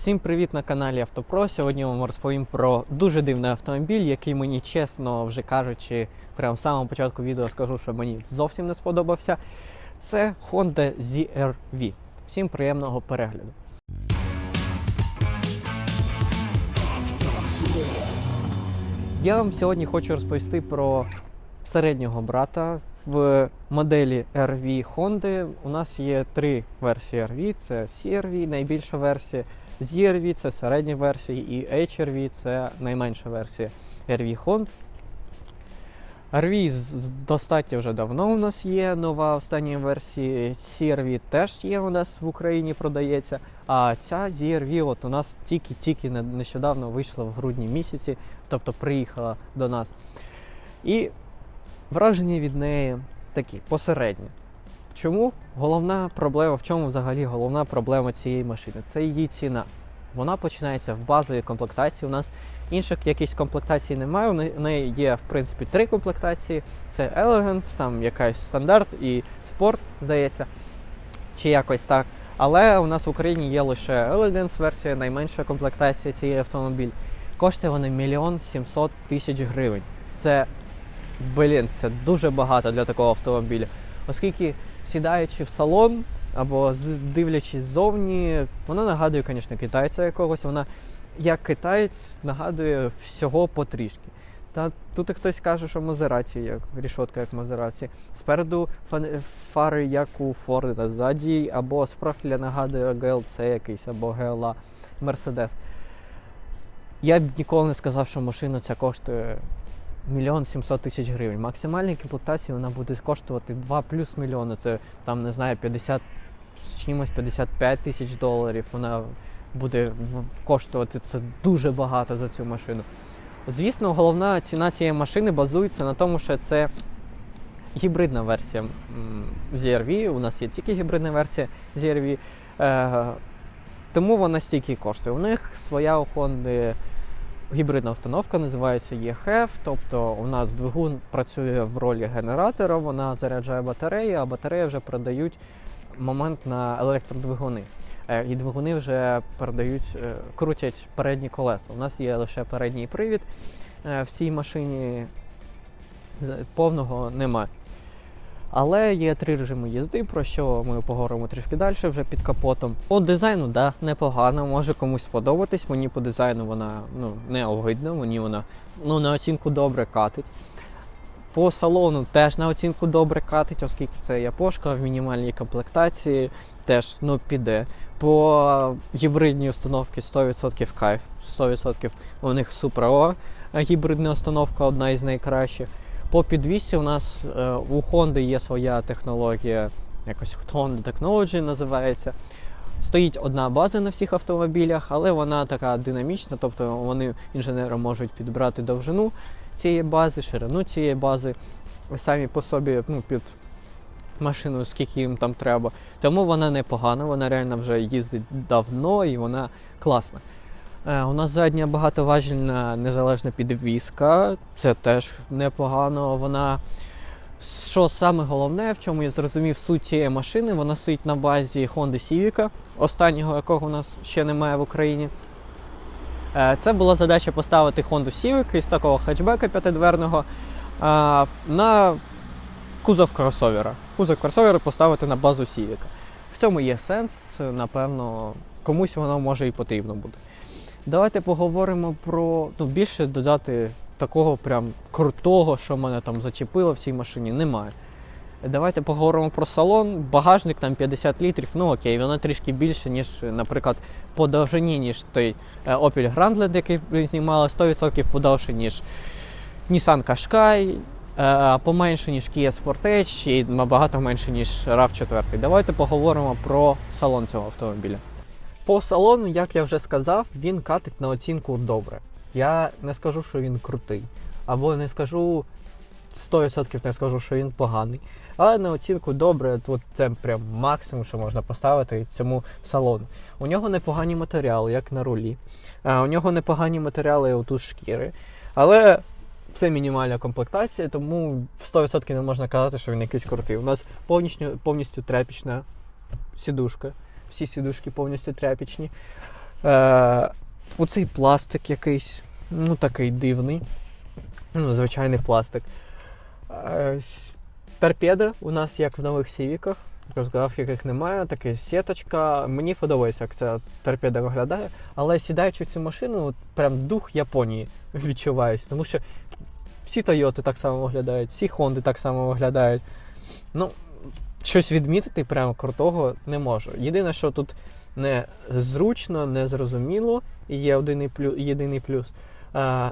Всім привіт на каналі Автопро. Сьогодні вам розповім про дуже дивний автомобіль, який мені чесно вже кажучи, прямо з самого початку відео скажу, що мені зовсім не сподобався. Це Honda ZR-V. Всім приємного перегляду. Я вам сьогодні хочу розповісти про середнього брата в моделі RV Honda. У нас є три версії RV: це CRV, найбільша версія, ZRV це середня версія, і HRV це найменша версія RV Honda. RV достатньо вже давно у нас є нова остання версія. CRV теж є у нас в Україні продається. А ця ZRV от у нас тільки-тільки нещодавно вийшла в грудні місяці, тобто приїхала до нас. І враження від неї такі посередні. Чому головна проблема, в чому взагалі головна проблема цієї машини? Це її ціна. Вона починається в базовій комплектації. У нас інших якихось комплектацій немає. У неї є, в принципі, три комплектації: це Elegance, там якась стандарт і спорт, здається, чи якось так. Але у нас в Україні є лише Elegance версія, найменша комплектація цієї автомобіль. Коштує вона мільйон сімсот тисяч гривень. Це блін, це дуже багато для такого автомобіля. Оскільки сідаючи в салон або дивлячись ззовні, вона нагадує, звісно, китайця якогось. Вона як китаєць нагадує всього потрішки. Та тут і хтось каже, що Мазераті, як рішотка, як Мазераті. Спереду фари, як у Форда, ззаді, або з профіля нагадує GLC якийсь, або GLA Мерседес. Я б ніколи не сказав, що машина ця коштує мільйон сімсот тисяч гривень. Максимальній комплектації вона буде коштувати 2 плюс мільйони. Це там не знаю, 50 з чимось 55 тисяч доларів. Вона буде коштувати це дуже багато за цю машину. Звісно, головна ціна цієї машини базується на тому, що це гібридна версія ZR-V. У нас є тільки гібридна версія ZR-V. Е, тому вона стільки коштує. У них своя у Honda гібридна установка називається EHF, тобто у нас двигун працює в ролі генератора, вона заряджає батареї, а батареї вже продають момент на електродвигуни. Е, І двигуни вже передають, е, крутять передні колеса. У нас є лише передній привід е, в цій машині, повного немає. Але є три режими їзди, про що ми поговоримо трішки далі вже під капотом. По дизайну, да, непогано, може комусь сподобатись. Мені по дизайну вона ну, не огидна, мені вона ну, на оцінку добре катить. По салону теж на оцінку добре катить, оскільки це япошка в мінімальній комплектації, теж ну, піде. По гібридній установці 100% кайф, 100% у них Supra O, гібридна установка одна із найкращих. По підвісці у нас е, у Honda є своя технологія, якось Honda Technology називається. Стоїть одна база на всіх автомобілях, але вона така динамічна, тобто вони інженери можуть підбирати довжину цієї бази, ширину цієї бази, самі по собі ну, під машину, скільки їм там треба. Тому вона непогана, вона реально вже їздить давно і вона класна. Е, у нас задня багатоважільна незалежна підвіска, це теж непогано. Вона що саме головне, в чому я зрозумів суть цієї машини, вона стоїть на базі Honda Civic, останнього якого у нас ще немає в Україні. Е, Це була задача поставити Honda Civic із такого хетчбека п'ятидверного е, на кузов кросовера. Кузов кросовера поставити на базу Civic. В цьому є сенс, напевно, комусь воно може і потрібно буде. Давайте поговоримо про ну, більше додати такого прям крутого, що мене там зачепило в цій машині, немає. Давайте поговоримо про салон. Багажник там 50 літрів. Ну окей, воно трішки більше, ніж, наприклад, по довжині, ніж той е, Opel Grandland, який знімали, 100% подовше, ніж Nissan Qashqai, е, поменше, ніж Kia Sportage і набагато менше, ніж RAV4. Давайте поговоримо про салон цього автомобіля. По салону, як я вже сказав, він катить на оцінку добре. Я не скажу, що він крутий, або не скажу 100% не скажу, що він поганий. Але на оцінку добре, от це прям максимум, що можна поставити цьому салону. У нього непогані матеріали, як на рулі. А, у нього непогані матеріали отут шкіри. Але це мінімальна комплектація, тому 100% не можна казати, що він якийсь крутий. У нас повністю, повністю тряпічна сідушка. Всі сідушки повністю тряпічні. Е, оцей пластик якийсь, ну такий дивний. Ну, звичайний пластик. Е, торпеда у нас як в нових сівіках. Розказав, яких немає, така сіточка. Мені подобається, як ця торпеда виглядає. Але сідаючи в цю машину, прям дух Японії відчувається. Тому що всі Тойоти так само виглядають, всі Хонди так само виглядають. Ну, щось відмітити прямо крутого не можу. Єдине, що тут не зручно, не зрозуміло, і є один і плю, єдиний плюс. А,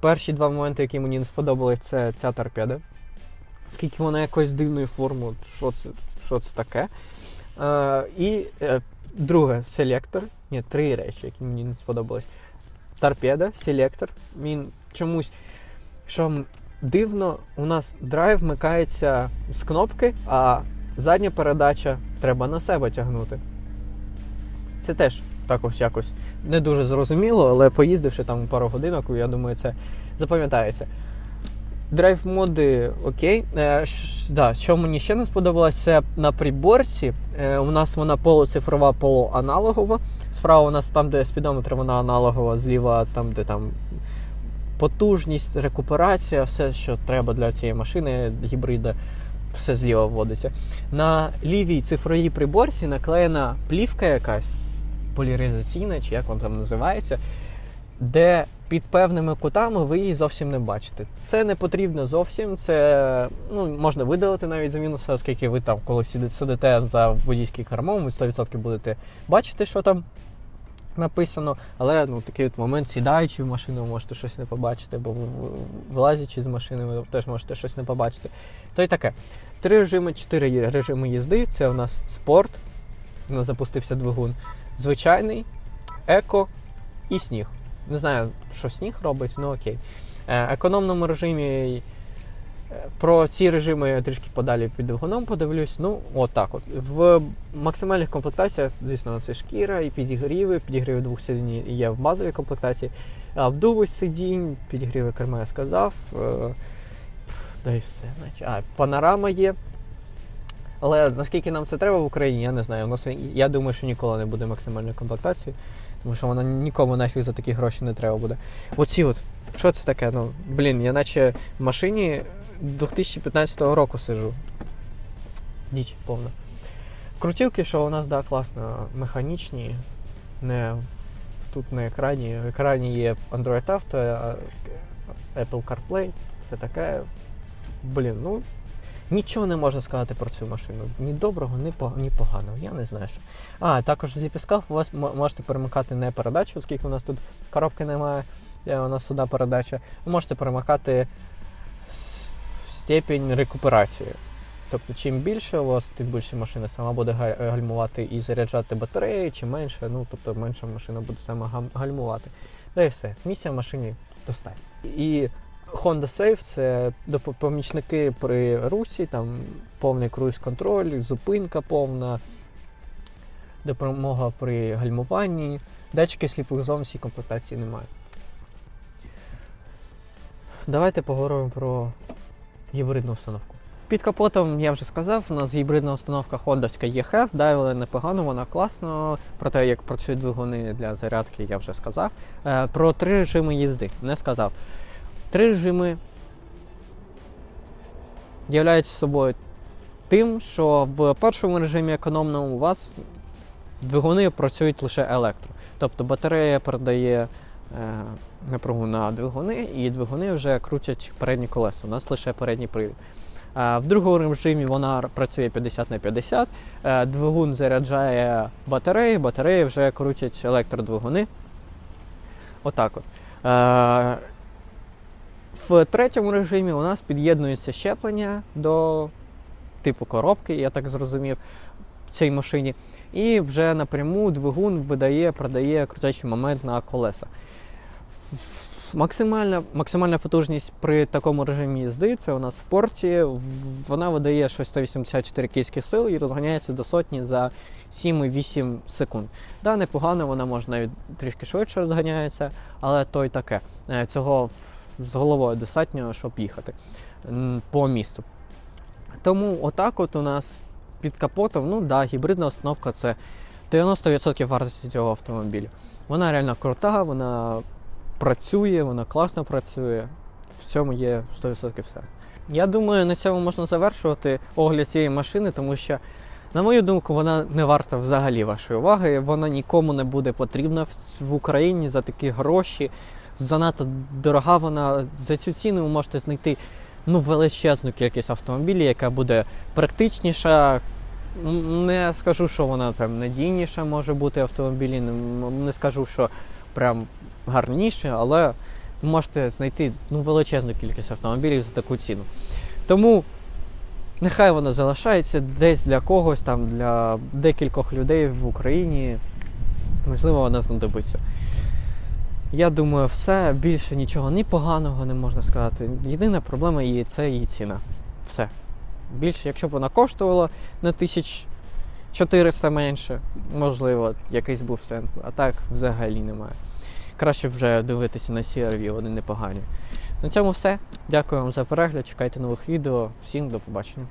перші два моменти, які мені не сподобались, це ця торпеда. Оскільки вона якоюсь дивною формою, що це, що це таке. А, і е, друге, селектор. Ні, три речі, які мені не сподобались. Торпеда, селектор. Він чомусь, що дивно, у нас драйв вмикається з кнопки, а задня передача треба на себе тягнути. Це теж також якось не дуже зрозуміло, але поїздивши там пару годинок, я думаю, це запам'ятається. Драйв моди окей. Е, ш, да, що мені ще не сподобалось, це на приборці. Е, у нас вона полуцифрова, полуаналогова. Справа у нас там, де спідометр, вона аналогова, зліва там, де там потужність, рекуперація, все, що треба для цієї машини, гібрида, все зліва вводиться. На лівій цифровій приборці наклеєна плівка якась поляризаційна, чи як вона там називається, де під певними кутами ви її зовсім не бачите. Це не потрібно зовсім. Це ну, можна видалити навіть за мінуси, оскільки ви там, коли сидите за водійським кермом, ви 100% будете бачити, що там написано. Але ну, такий от момент, сідаючи в машину, ви можете щось не побачити, бо ви- ви- вилазячи з машини, ви теж можете щось не побачити. То й таке. Три режими, чотири режими їзди. Це у нас спорт. У нас запустився двигун. Звичайний, еко і сніг. Не знаю, що сніг робить, ну окей. Е, економному режимі. Про ці режими я трішки подалі під двигуном подивлюсь. Ну, от так от. В максимальних комплектаціях, звісно, це шкіра і підігріви. Підігріви двох сидінь є в базовій комплектації. А сидінь, підігріви керма я сказав. Е, Да і все. А, панорама є. Але наскільки нам це треба в Україні, я не знаю. У нас, я думаю, що ніколи не буде максимальної комплектації, тому що вона нікому нафіг за такі гроші не треба буде. Оці от, що це таке? Ну, блін, я наче в машині 2015 року сиджу. Діч повна. Крутілки, що у нас, да, класно, механічні, не тут на екрані. В екрані є Android Auto, Apple CarPlay, все таке. Блін, ну Нічого не можна сказати про цю машину. Ні доброго, ні, поганого. Я не знаю, що. А, також з ліпіскав у вас можете перемикати не передачу, оскільки у нас тут коробки немає, е, у нас сюди передача. Ви можете перемикати с- степінь рекуперації. Тобто, чим більше у вас, тим більше машина сама буде гальмувати і заряджати батареї, чим менше, ну тобто менша машина буде сама гальмувати. Та і все. Місця в машині достатньо. І Honda Safe це помічники при русі, там повний круїз-контроль, зупинка повна, допомога при гальмуванні. Датчики сліпих зон всій комплектації немає. Давайте поговоримо про гібридну установку. Під капотом я вже сказав, у нас гібридна установка EHF, да, але непогано, вона класно. Про те, як працюють двигуни для зарядки, я вже сказав. Е, Про три режими їзди не сказав. Три режими являються собою тим, що в першому режимі економному у вас двигуни працюють лише електро. Тобто батарея передає е, напругу на двигуни, і двигуни вже крутять передні колеса. У нас лише передній привід. В другому режимі вона працює 50 на 50. Е, Двигун заряджає батареї, батареї вже крутять електродвигуни. Отак от. Е, в третьому режимі у нас під'єднується щеплення до типу коробки, я так зрозумів, в цій машині. І вже напряму двигун видає, продає крутячий момент на колеса. Максимальна, максимальна потужність при такому режимі їзди це у нас в порті. Вона видає щось 184 кінських сил і розганяється до сотні за 7,8 секунд. Да, непогано, вона може навіть трішки швидше розганяється, але то й таке. Е, Цього з головою достатньо, щоб їхати по місту. Тому отак от у нас під капотом, ну да, гібридна установка це 90% вартості цього автомобіля. Вона реально крута, вона працює, вона класно працює. В цьому є 100% все. Я думаю, на цьому можна завершувати огляд цієї машини, тому що, на мою думку, вона не варта взагалі вашої уваги. Вона нікому не буде потрібна в, Україні за такі гроші. Занадто дорога вона. За цю ціну ви можете знайти ну, величезну кількість автомобілів, яка буде практичніша. Не скажу, що вона там надійніша може бути автомобілі, не скажу, що прям гарніше, але ви можете знайти ну, величезну кількість автомобілів за таку ціну. Тому нехай вона залишається десь для когось, там, для декількох людей в Україні. Можливо, вона знадобиться. Я думаю, все більше нічого ні поганого не можна сказати. Єдина проблема її це її ціна. Все. Більше, якщо б вона коштувала на 1400 менше, можливо, якийсь був сенс. А так взагалі немає. Краще вже дивитися на CRV, вони непогані. На цьому все. Дякую вам за перегляд. Чекайте нових відео. Всім до побачення.